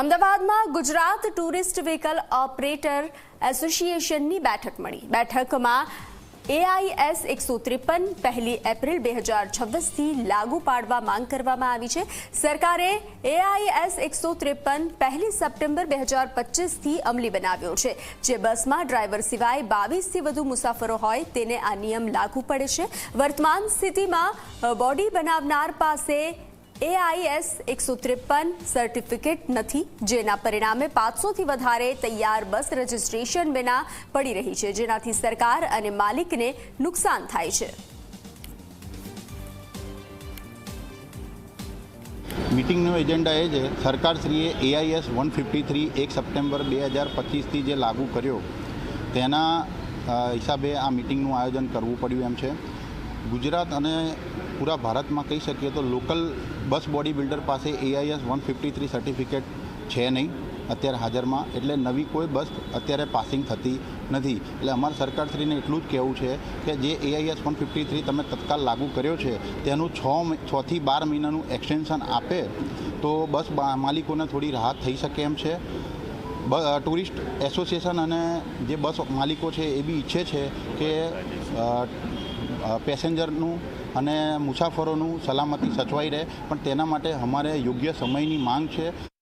અમદાવાદમાં Gujarat tourist vehicle operator એસોસિએશનની બેઠક મળી. બેઠકમાં એઆઈએસ એકસો ત્રેપન પહેલી એપ્રિલ બે હજાર છવ્વીસથી લાગુ પાડવા માંગ કરવામાં આવી છે. સરકારે એઆઈએસ એકસો ત્રેપન પહેલી સપ્ટેમ્બર બે હજાર પચીસથી અમલી બનાવ્યો છે. જે બસમાં ડ્રાઈવર સિવાય બાવીસથી વધુ મુસાફરો હોય તેને આ નિયમ લાગુ પડે છે. વર્તમાન સ્થિતિમાં બોડી બનાવનાર પાસે એઆઈએસ એકસો ત્રેપન સર્ટિફિકેટ નથી જેના પરિણામે પાંચસોથી વધારે તૈયાર બસ રજીસ્ટ્રેશન વિના પડી રહી છે જેનાથી સરકાર અને માલિકને નુકસાન થાય છે મિટિંગનો એજન્ડા એ છે, સરકારશ્રીએ એઆઈએસ વન ફિફ્ટી થ્રી એક સપ્ટેમ્બર બે હજાર પચીસથી જે લાગુ કર્યો, તેના હિસાબે આ મિટિંગનું આયોજન કરવું પડ્યું એમ છે. ગુજરાત અને પૂરા ભારતમાં કહી શકીએ તો લોકલ બસ બોડી બિલ્ડર પાસે AIS one fifty three certificate છે નહીં. અત્યારે હાજરમાં. એટલે નવી કોઈ બસ અત્યારે પાસિંગ થતી નથી. એટલે અમારા સરકારશ્રીને એટલું જ કહેવું છે કે જે એઆઈએસ વન ફિફ્ટી થ્રી તમે તત્કાલ લાગુ કર્યો છે, તેનું છ છથી બાર મહિનાનું એક્સટેન્શન આપે, તો બસ માલિકોને થોડી રાહત થઈ શકે એમ છે. ટુરિસ્ટ એસોસિએશન અને જે બસ માલિકો છે એ બી ઈચ્છે છે કે પેસેન્જરનું અને મુસાફરોનું સલામતી સચવાઈ રહે. પણ તેના માટે અમારે યોગ્ય સમયની માંગ છે.